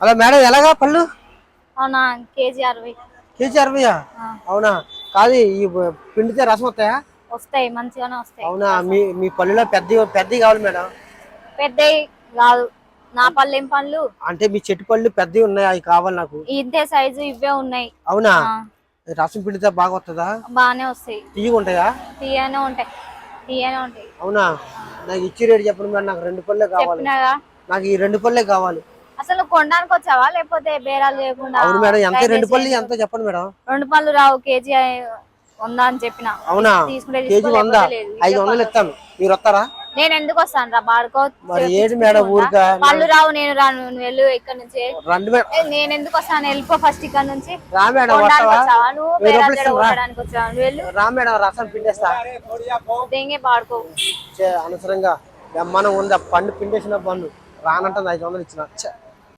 అలా మేడం ఎలాగా పళ్ళు? అవునా కేజీ అరవై. కేజీ అరవయా? అవునా. కాదు ఈ పిండితే రసం వస్తాయా? వస్తాయి మంచిగానే వస్తాయి. అవునా మీ మీ పళ్ళులో పెద్ద పెద్దవి కావాలి మేడం. పెద్దవి కాదు. నా పళ్ళు ఏం పళ్ళు? అంటే మీ చెట్టు పళ్ళు పెద్దవి ఉన్నాయి? అవి కావాలి నాకు. ఇంతే సైజు ఇవే ఉన్నాయి. అవునా? రసం పిండితే బాగా వస్తుందా బాగానే వస్తాయి. తీయగా ఉంటాయా? తీయనే ఉంటాయి. తీయనే ఉంటాయి. అవునా. నాకు ఇచ్చి రేటు చెప్పండి మేడం. నాకు రెండు పళ్ళే కావాలి. నాకు ఈ రెండు పళ్ళే కావాలి. అసలు కొనడానికి వచ్చావా లేకపోతే బేరాలు చేయకుండా అవును మేడం ఎంత రెండు పళ్ళు. ఎంత చెప్పండి మేడం. రెండు పళ్ళు రావు కేజీ ఉందా అని చెప్పిన. అవునా? తీసుకుంటే కేజీ వంద. ఐదు వందలు ఇస్తాను. మీరు వస్తారా? నేను ఎందుకు వస్తాను రా బాడుకో మరి ఏంటి మేడం ఊరిక? పళ్ళు రావు నేను రాను నువ్వు వెళ్ళు ఇక్కడ నుంచి. రండి మేడం. ఏ, నేను ఎందుకు వస్తాను? వెళ్ళిపో ఫస్ట్ ఇక్కడ నుంచి. రా మేడం కొనడానికి వస్తావా? వచ్చావా నువ్వు వెయ్యి బేరాలు రూపాయలు ఇస్తాను, రా. కొనడానికి వచ్చావా నువ్వు వెళ్ళు. రా మేడం రసం పిండేస్తా. దెంగే పాడుకో చే, అనవసరంగా. బ్రహ్మాండం ఉంది పండు పిండేసిన పండు. రానంటుంది ఐదు వందలు ఇచ్చిన. ఛే.